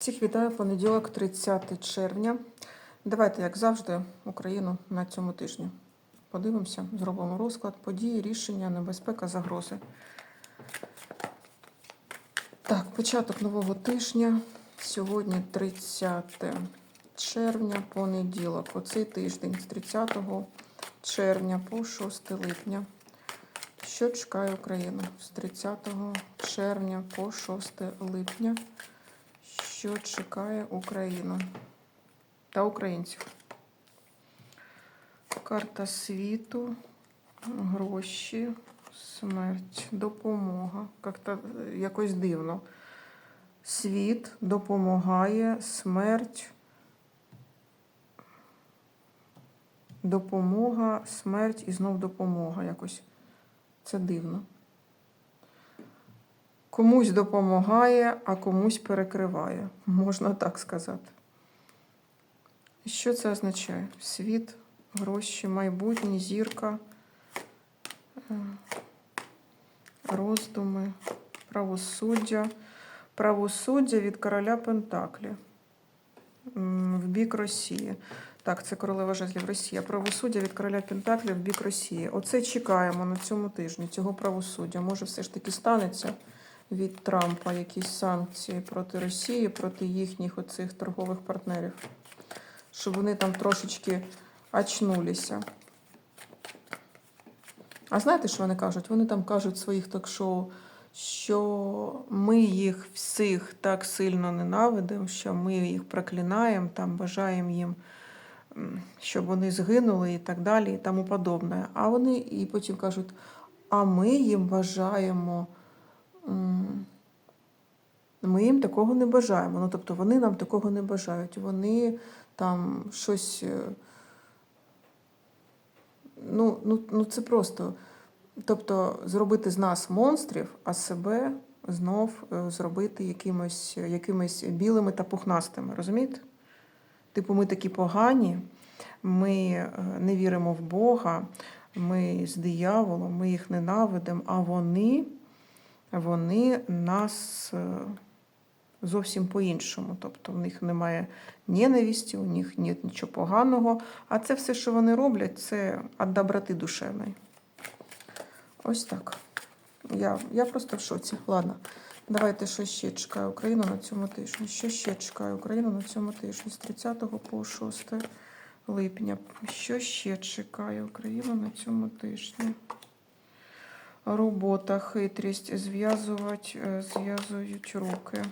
Всіх вітаю понеділок, 30 червня. Давайте, як завжди, Україну на цьому тижні. Подивимося, зробимо розклад, події, рішення, небезпека, загрози. Так, початок нового тижня. Сьогодні 30 червня, понеділок. Оцей тиждень з 30 червня по 6 липня. Що чекає Україну з 30 червня по 6 липня? Що чекає Україну та українців. Карта світу, гроші, смерть, допомога. Якось дивно. Світ допомагає, смерть, допомога, смерть і знов допомога. Якось це дивно. Комусь допомагає, а комусь перекриває, можна так сказати. Що це означає? Світ, гроші, майбутнє, зірка, е, роздуми, правосуддя. Правосуддя від короля Пентаклі в бік Росії. Так, це королева жезлів Росія. Правосуддя від короля Пентаклі в бік Росії. Оце чекаємо на цьому тижні, цього правосуддя. Може, все ж таки станеться від Трампа якісь санкції проти Росії, проти їхніх оцих торгових партнерів, щоб вони там трошечки очнулися. А знаєте, що вони кажуть? Вони там кажуть в своїх ток-шоу, що ми їх всіх так сильно ненавидимо, що ми їх проклинаємо, там бажаємо їм, щоб вони згинули і так далі, і тому подобне. А вони і потім кажуть, а ми їм бажаємо. Ми їм такого не бажаємо. Ну, тобто вони нам такого не бажають. Вони там щось. е, Ну, ну, ну це просто. Тобто зробити з нас монстрів, а себе знов е, зробити якимось, якимось білими та пухнастими. Розумієте? Типу, ми такі погані, ми е, не віримо в Бога, ми з дияволом, ми їх ненавидимо, а вони вони нас е, зовсім по-іншому. Тобто в них немає ненависті, у них нет нічого поганого. А це все, що вони роблять, це від доброти душевної. Ось так. Я, я просто в шоці. Ладно, давайте що ще чекає Україну на цьому тижні. Що ще чекає Україну на цьому тижні з 30 по 6 липня. Що ще чекає Україну на цьому тижні? Робота, хитрість, зв'язувати, е, зв'язують руки.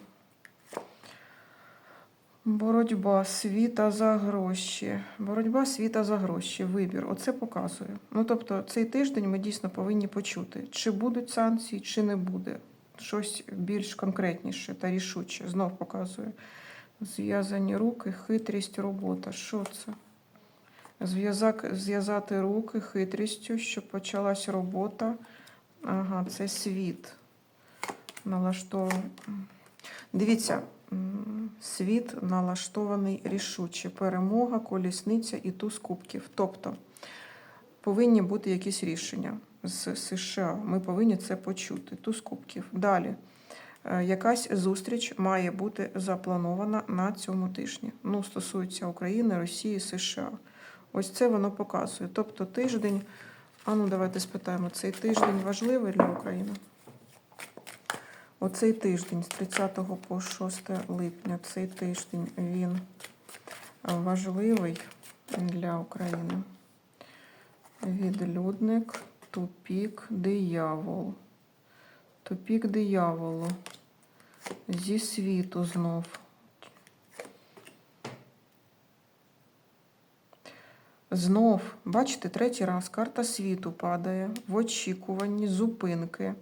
Боротьба світа за гроші. Боротьба світа за гроші. Вибір. Оце показує. Ну, тобто, цей тиждень ми дійсно повинні почути, чи будуть санкції, чи не буде. Щось більш конкретніше та рішуче. Знов показує. Зв'язані руки, хитрість, робота. Що це? Зв'язати руки хитрістю, щоб почалась робота. Ага, це світ. Налаштований. Дивіться, світ налаштований рішуче. Перемога, колісниця і туз кубків. Тобто повинні бути якісь рішення з США. Ми повинні це почути. Туз кубків. Далі. Е, Якась зустріч має бути запланована на цьому тижні. Ну, стосується України, Росії, США. Ось це воно показує. Тобто тиждень. А ну давайте спитаємо, цей тиждень важливий для України? Оцей тиждень з 30 по 6 липня, цей тиждень він важливий для України. Відлюдник, тупік, диявол. Тупік дияволу. Зі світу знов. Знов, бачите, третій раз карта світу падає в очікуванні зупинки.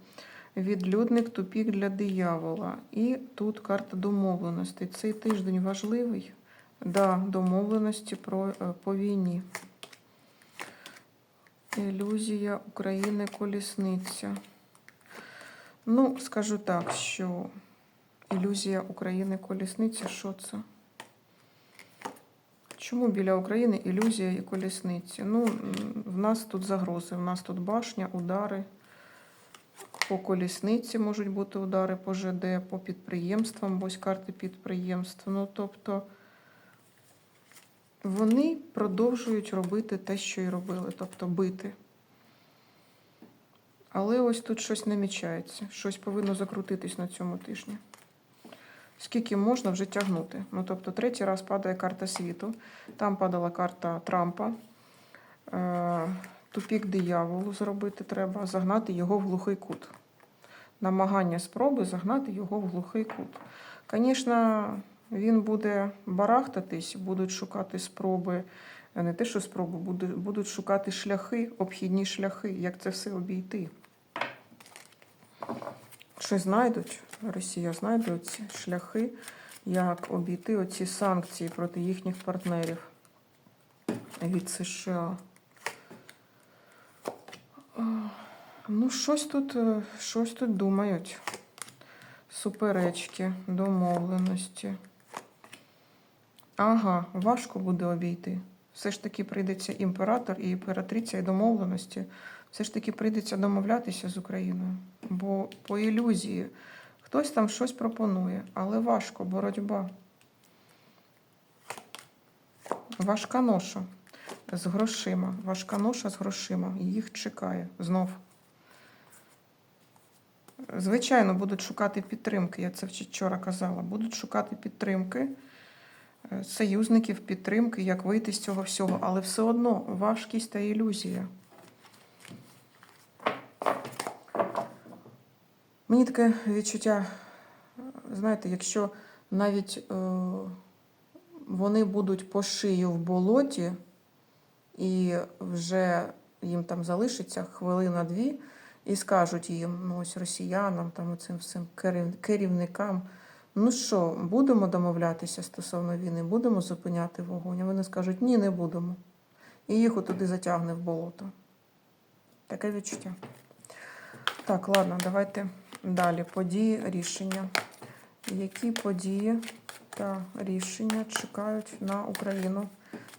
Відлюдник тупік для диявола. І тут карта домовленостей. Цей тиждень важливий. Да, домовленості про, е, по війні. Ілюзія України колісниця. Ну, скажу так, що ілюзія України колісниця, що це? Чому біля України ілюзія і колісниці? Ну, в нас тут загрози, в нас тут башня, удари. По колісниці можуть бути удари по ЖД, по підприємствам, ось карти підприємств. Ну, тобто вони продовжують робити те, що і робили, тобто бити. Але ось тут щось намічається. Щось повинно закрутитись на цьому тижні. Скільки можна вже тягнути? Ну, тобто, третій раз падає карта світу. Там падала карта Трампа. Е, Тупік дияволу зробити треба, загнати його в глухий кут. Намагання спроби загнати його в глухий кут. Звісно, він буде барахтатись, будуть шукати спроби, не те, що спроби, будуть шукати шляхи, обхідні шляхи, як це все обійти. Щось знайдуть, Росія знайде ці шляхи, як обійти оці санкції проти їхніх партнерів від США. Ну, щось тут, е, щось тут думають. Суперечки, домовленості. Ага, важко буде обійти. Все ж таки прийдеться імператор і імператриця і домовленості. Все ж таки прийдеться домовлятися з Україною. Бо по ілюзії хтось там щось пропонує, але важко, боротьба. Важка ноша з грошима. Важка ноша з грошима. Їх чекає знов. Звичайно, будуть шукати підтримки. Я це вчора казала. Будуть шукати підтримки, е, союзників, підтримки, як вийти з цього всього. Але все одно важкість та ілюзія. Мені таке відчуття, знаєте, якщо навіть е, вони будуть по шию в болоті, і вже їм там залишиться хвилина-дві, і скажуть їм, ну ось росіянам, там цим всім керівникам, ну що, будемо домовлятися стосовно війни, будемо зупиняти вогонь. А вони скажуть, ні, не будемо. І їх отуди затягне в болото. Таке відчуття. Так, ладно, давайте далі. Події, рішення. Які події та рішення чекають на Україну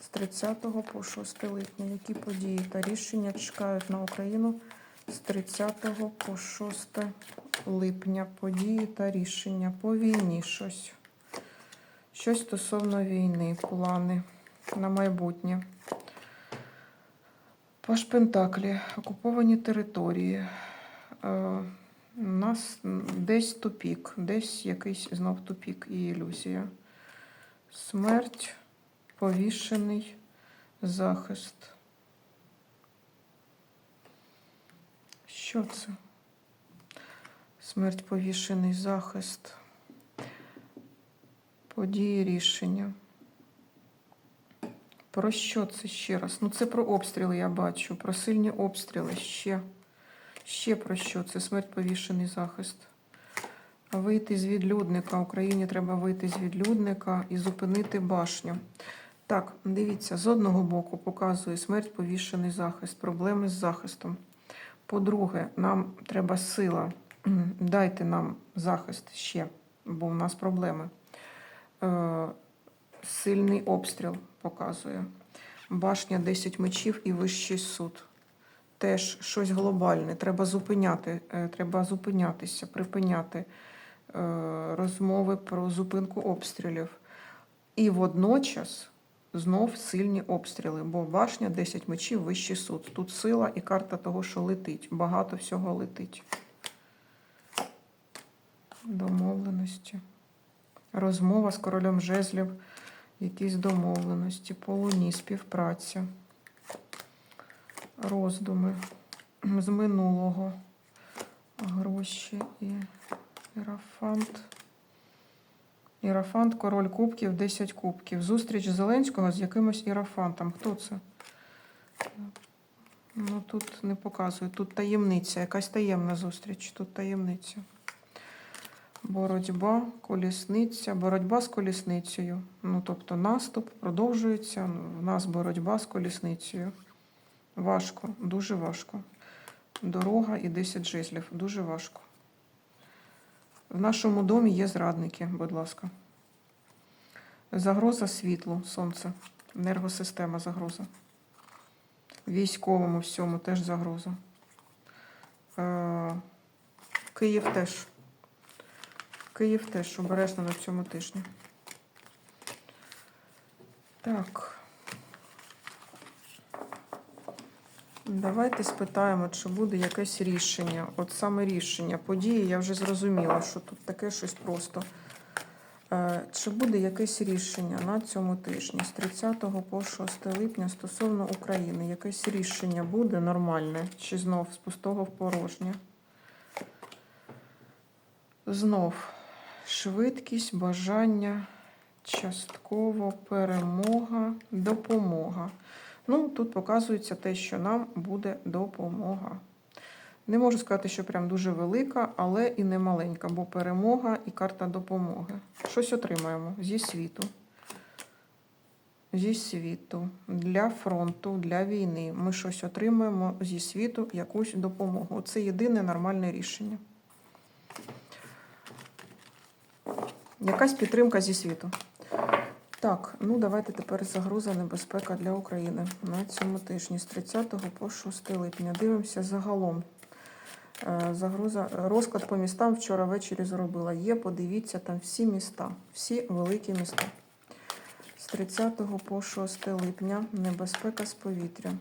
з 30 по 6 липня? Які події та рішення чекають на Україну з 30 по 6 липня? Події та рішення по війні щось. Щось стосовно війни, плани на майбутнє. Паш Пентаклі, окуповані території. У нас десь тупік, десь якийсь знов тупік і ілюзія. Смерть, повішений, захист. Що це? Смерть, повішений, захист. Події рішення. Про що це ще раз? Ну, це про обстріли я бачу, про сильні обстріли ще. Ще про що? Це смерть повішений захист. Вийти з відлюдника. Україні треба вийти з відлюдника і зупинити башню. Так, дивіться, з одного боку показує смерть повішений захист, проблеми з захистом. По-друге, нам треба сила. Дайте нам захист ще, бо в нас проблеми. Е, сильний обстріл показує. Башня 10 мечів і вищий суд теж щось глобальне. Треба зупиняти, е, треба зупинятися, припиняти е, розмови про зупинку обстрілів. І водночас знов сильні обстріли, бо башня 10 мечів, вищий суд. Тут сила і карта того, що летить. Багато всього летить. Домовленості. Розмова з королем жезлів, якісь домовленості, по луні, співпраця роздуми з минулого. Гроші і ірафант. Ірафант, король кубків, 10 кубків. Зустріч Зеленського з якимось ірафантом. Хто це? Ну, тут не показує. Тут таємниця, якась таємна зустріч. Тут таємниця. Боротьба, колісниця, боротьба з колісницею. Ну, тобто наступ продовжується. В нас боротьба з колісницею. Важко, дуже важко. Дорога і 10 жезлів. Дуже важко. В нашому домі є зрадники, будь ласка. Загроза світлу, сонце. Енергосистема загроза. Військовому всьому теж загроза. Е, Київ теж. Київ теж обережно на цьому тижні. Так. Давайте спитаємо, чи буде якесь рішення. От саме рішення події, я вже зрозуміла, що тут таке щось просто. Е, Чи буде якесь рішення на цьому тижні з 30 по 6 липня стосовно України? Якесь рішення буде нормальне, чи знов з пустого в порожнє? Знов швидкість, бажання, частково перемога, допомога. Ну, тут показується те, що нам буде допомога. Не можу сказати, що прям дуже велика, але і не маленька, бо перемога і карта допомоги. Щось отримаємо зі світу. Зі світу, для фронту, для війни. Ми щось отримаємо зі світу, якусь допомогу. Це єдине нормальне рішення. Якась підтримка зі світу. Так, ну давайте тепер загроза небезпека для України на цьому тижні з 30 по 6 липня. Дивимося загалом. Е, Загроза, розклад по містам вчора ввечері зробила. Є, подивіться, там всі міста, всі великі міста. З 30 по 6 липня небезпека з повітря.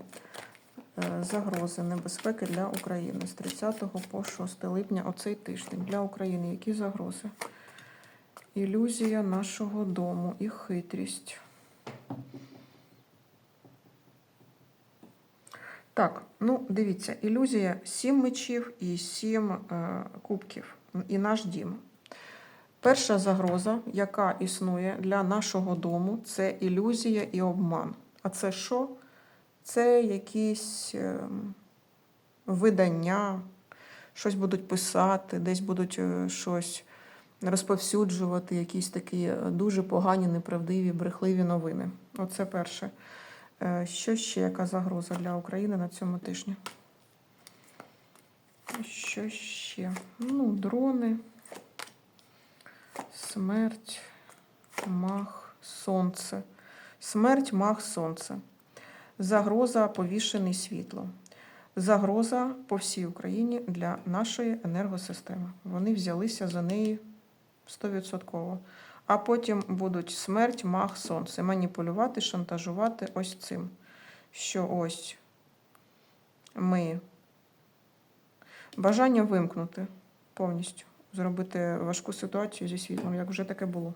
Е, Загрози небезпеки для України. З 30 по 6 липня оцей тиждень для України. Які загрози? Ілюзія нашого дому і хитрість. Так, ну дивіться, ілюзія сім мечів і сім е, кубків. І наш дім. Перша загроза, яка існує для нашого дому, це ілюзія і обман. А це що? Це якісь е, видання, щось будуть писати, десь будуть е, щось розповсюджувати, якісь такі е, дуже погані, неправдиві, брехливі новини. Оце перше. Е, Що ще яка загроза для України на цьому тижні? Що ще? Ну, дрони, смерть, мах, сонце. Смерть, мах, сонце. Загроза повішений світло. Загроза по всій Україні для нашої енергосистеми. Вони взялися за неї 100%. А потім будуть смерть, мах, сонце. Маніпулювати, шантажувати ось цим. Що ось ми бажання вимкнути повністю, зробити важку ситуацію зі світлом, як вже таке було.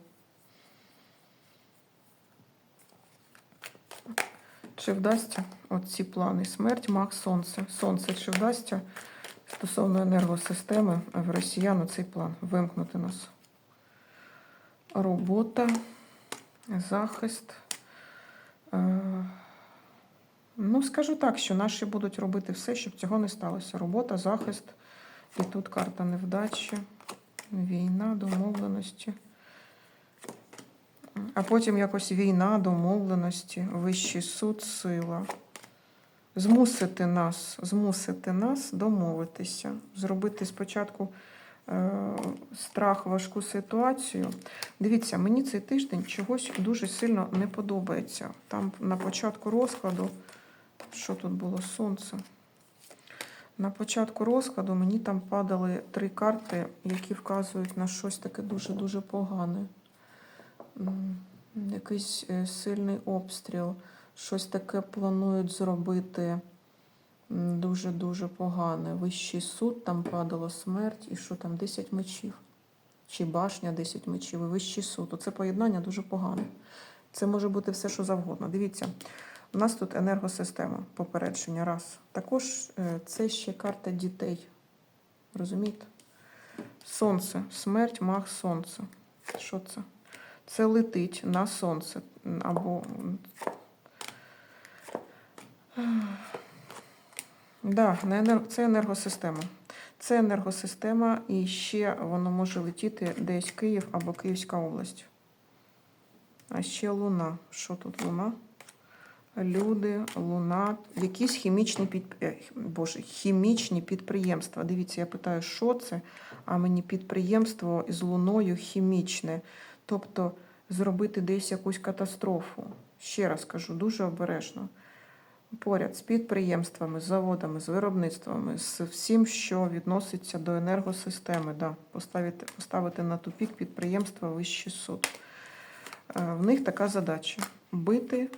Чи вдасться оці плани? Смерть, мах, сонце. Сонце, чи вдасться стосовно енергосистеми в росіян цей план вимкнути нас? Робота, захист. Е, Ну, скажу так, що наші будуть робити все, щоб цього не сталося. Робота, захист. І тут карта невдачі, війна, домовленості. А потім якось війна, домовленості, вищий суд, сила. Змусити нас, змусити нас домовитися, зробити спочатку страх, важку ситуацію. Дивіться, мені цей тиждень чогось дуже сильно не подобається. Там на початку розкладу, що тут було сонце. На початку розкладу мені там падали три карти, які вказують на щось таке дуже-дуже погане. Якийсь е, сильний обстріл, щось таке планують зробити дуже-дуже погане. Вищий суд, там падало смерть, і що там, 10 мечів. Чи башня 10 мечів, і вищий суд. Оце поєднання дуже погане. Це може бути все, що завгодно. Дивіться, у нас тут енергосистема, попередження, раз. Також е, це ще карта дітей. Розумієте? Сонце, смерть, мах, сонце. Що це? Це летить на сонце. Або. Да. Це енергосистема. Це енергосистема, і ще воно може летіти десь Київ або Київська область. А ще луна. Що тут луна? Люди, луна, якісь хімічні під... е, Боже, хімічні підприємства. Дивіться, я питаю, що це? А мені підприємство з луною хімічне. Тобто зробити десь якусь катастрофу. Ще раз кажу, дуже обережно. Поряд з підприємствами, з заводами, з виробництвами, з всім, що відноситься до енергосистеми. Да, поставити, поставити на тупік підприємства вищий суд. Е, В них така задача бити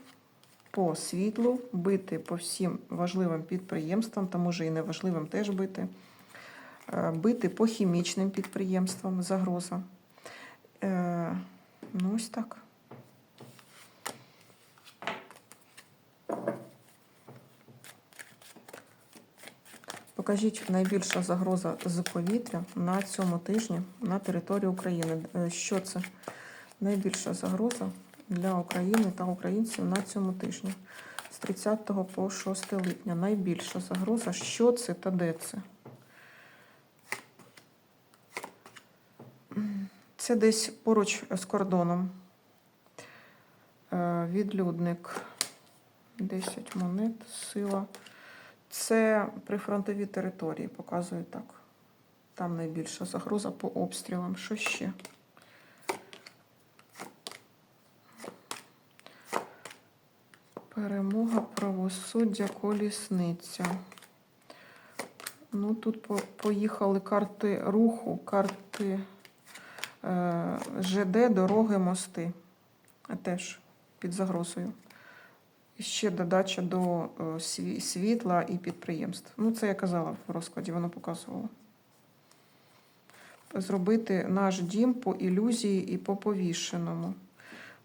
по світлу, бити по всім важливим підприємствам, та може і неважливим теж бити, Е, бити по хімічним підприємствам загроза. Е, Ну, ось так. Покажіть найбільша загроза з повітря на цьому тижні на території України. Е, Що це? Найбільша загроза для України та українців на цьому тижні з 30 по 6 липня. Найбільша загроза. Що це та де це? Це десь поруч з кордоном. Е, Відлюдник. 10 монет, сила. Це прифронтові території, показую так. Там найбільша загроза по обстрілам. Що ще? Перемога, правосуддя, колісниця. Ну, тут поїхали карти руху, карти е, ЖД, дороги, мости. Теж під загрозою. Ще додача до е, світла і підприємств. Ну, це я казала в розкладі, воно показувало. Зробити наш дім по ілюзії і по повішеному.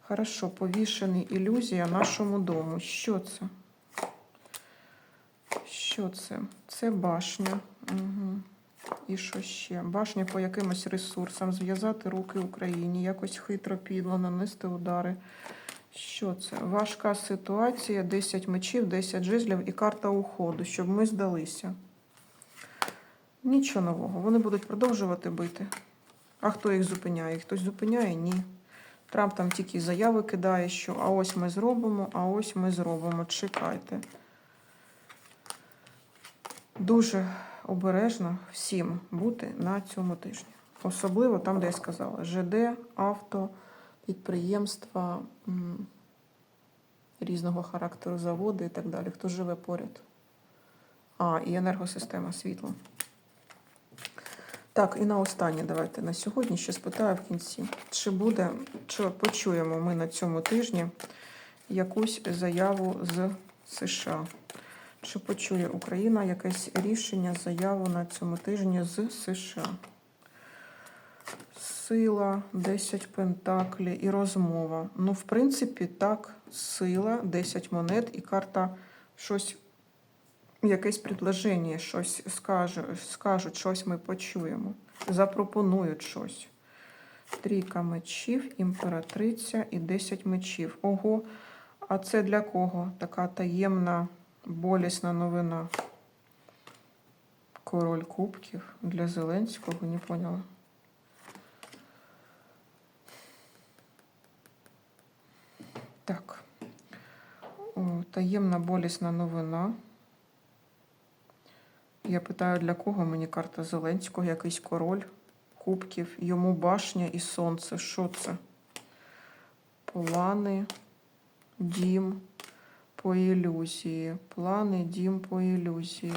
Хорошо, повішений ілюзія нашому дому. Що це? Що це? Це башня. Угу. І що ще? Башня по якимось ресурсам, зв'язати руки Україні, якось хитро підло, нанести удари. Що це? Важка ситуація, 10 мечів, 10 жезлів і карта уходу, щоб ми здалися. Нічого нового. Вони будуть продовжувати бити. А хто їх зупиняє? Хтось зупиняє? Ні. Трамп там тільки заяви кидає, що а ось ми зробимо, а ось ми зробимо. Чекайте. Дуже обережно всім бути на цьому тижні. Особливо там, де я сказала: ЖД, авто, підприємства різного характеру, заводи і так далі. Хто живе поряд. А, і енергосистема світла. Так, і на останнє давайте на сьогодні ще спитаю в кінці, чи буде, чи почуємо ми на цьому тижні якусь заяву з США. Чи почує Україна якесь рішення, заяву на цьому тижні з США? Сила, 10 пентаклі і розмова. Ну, в принципі, так, сила, 10 монет і карта щось, якесь предложення, щось скаже, скажуть, щось ми почуємо. Запропонують щось. Трійка мечів, імператриця і 10 мечів. Ого, а це для кого? Така таємна, болісна новина. Король кубків для Зеленського, не поняла. Так. О, таємна болісна новина. Я питаю, для кого мені карта Зеленського, якийсь король кубків, йому башня і сонце. Що це? Плани, дім по ілюзії. Плани, дім по ілюзії.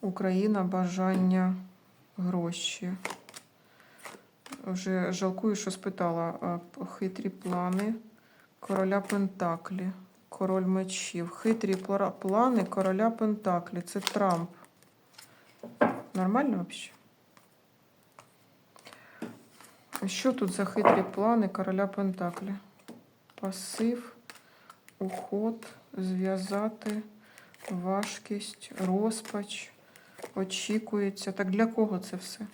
Україна, бажання, гроші. Вже жалкую, що спитала. Хитрі плани короля Пентаклі. Король мечів. Хитрі плани короля Пентаклі. Це Трамп. Нормально взагалі? Що тут за хитрі плани короля Пентаклі? Пасив, уход, зв'язати, важкість, розпач, очікується. Так для кого це все?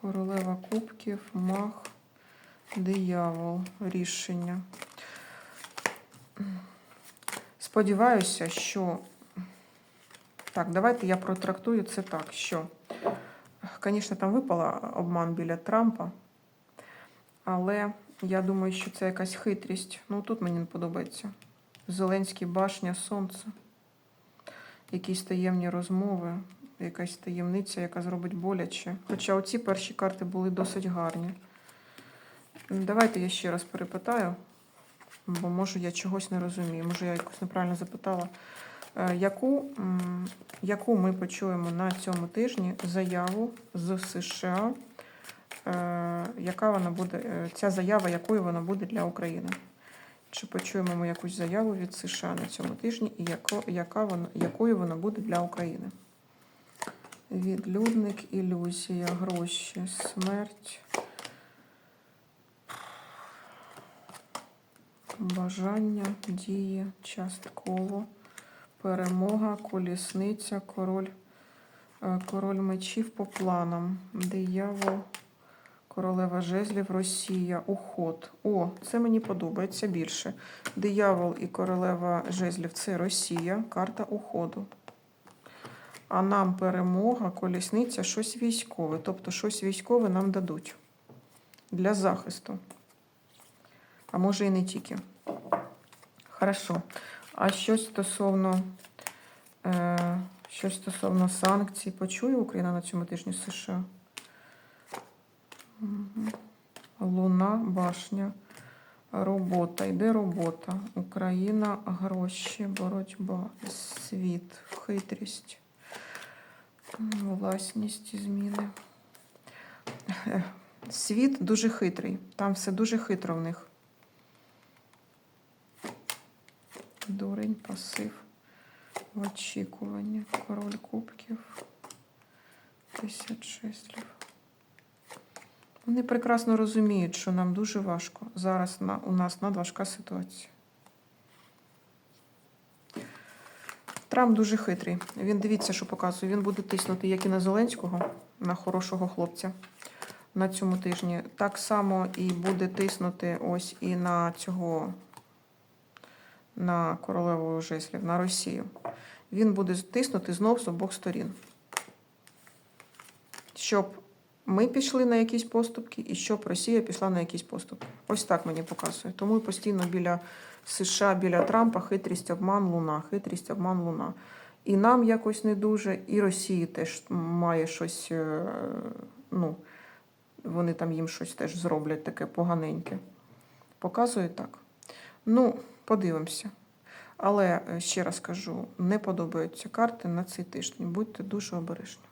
Королева кубків, мах, диявол, рішення. Сподіваюся, що. Так, давайте я протрактую це так, що, звісно, там випала обман біля Трампа, але я думаю, що це якась хитрість. Ну, тут мені не подобається. Зеленський башня, сонце, якісь таємні розмови, якась таємниця, яка зробить боляче. Хоча оці перші карти були досить гарні. Давайте я ще раз перепитаю, бо може я чогось не розумію, може я якось неправильно запитала. Е, Яку, яку ми почуємо на цьому тижні заяву з США? Е, Яка вона буде, е, ця заява, якою вона буде для України? Чи почуємо ми якусь заяву від США на цьому тижні, і яко, яка вона, якою вона буде для України? Відлюдник, ілюзія, гроші, смерть. Бажання, дії, частково, перемога, колісниця, король, е, король мечів по планам, диявол, королева жезлів, Росія, уход. О, це мені подобається більше. Диявол і королева жезлів це Росія, карта уходу. А нам перемога, колісниця, щось військове. Тобто щось військове нам дадуть для захисту. А може і не тільки. Хорошо. А що стосовно, е, що стосовно санкцій, почує Україна на цьому тижні США? Луна, башня, робота. Йде робота. Україна, гроші, боротьба, світ, хитрість, власність, зміни. Е, Світ дуже хитрий. Там все дуже хитро в них. Дурень, пасив, в очікуванні, король кубків, тисяч шестлів. Вони прекрасно розуміють, що нам дуже важко. Зараз на, у нас надважка ситуація. Трамп дуже хитрий. Він дивіться, що показує. Він буде тиснути як і на Зеленського, на хорошого хлопця на цьому тижні. Так само і буде тиснути ось і на цього на королеву жезлів, на Росію. Він буде тиснути знов з обох сторін. Щоб ми пішли на якісь поступки, і щоб Росія пішла на якісь поступки. Ось так мені показує. Тому постійно біля США, біля Трампа хитрість, обман, луна, хитрість, обман, луна. І нам якось не дуже, і Росії теж має щось, е, ну, вони там їм щось теж зроблять таке поганеньке. Показує так. Ну, подивимося. Але е, ще раз кажу, не подобаються карти на цей тиждень. Будьте дуже обережні.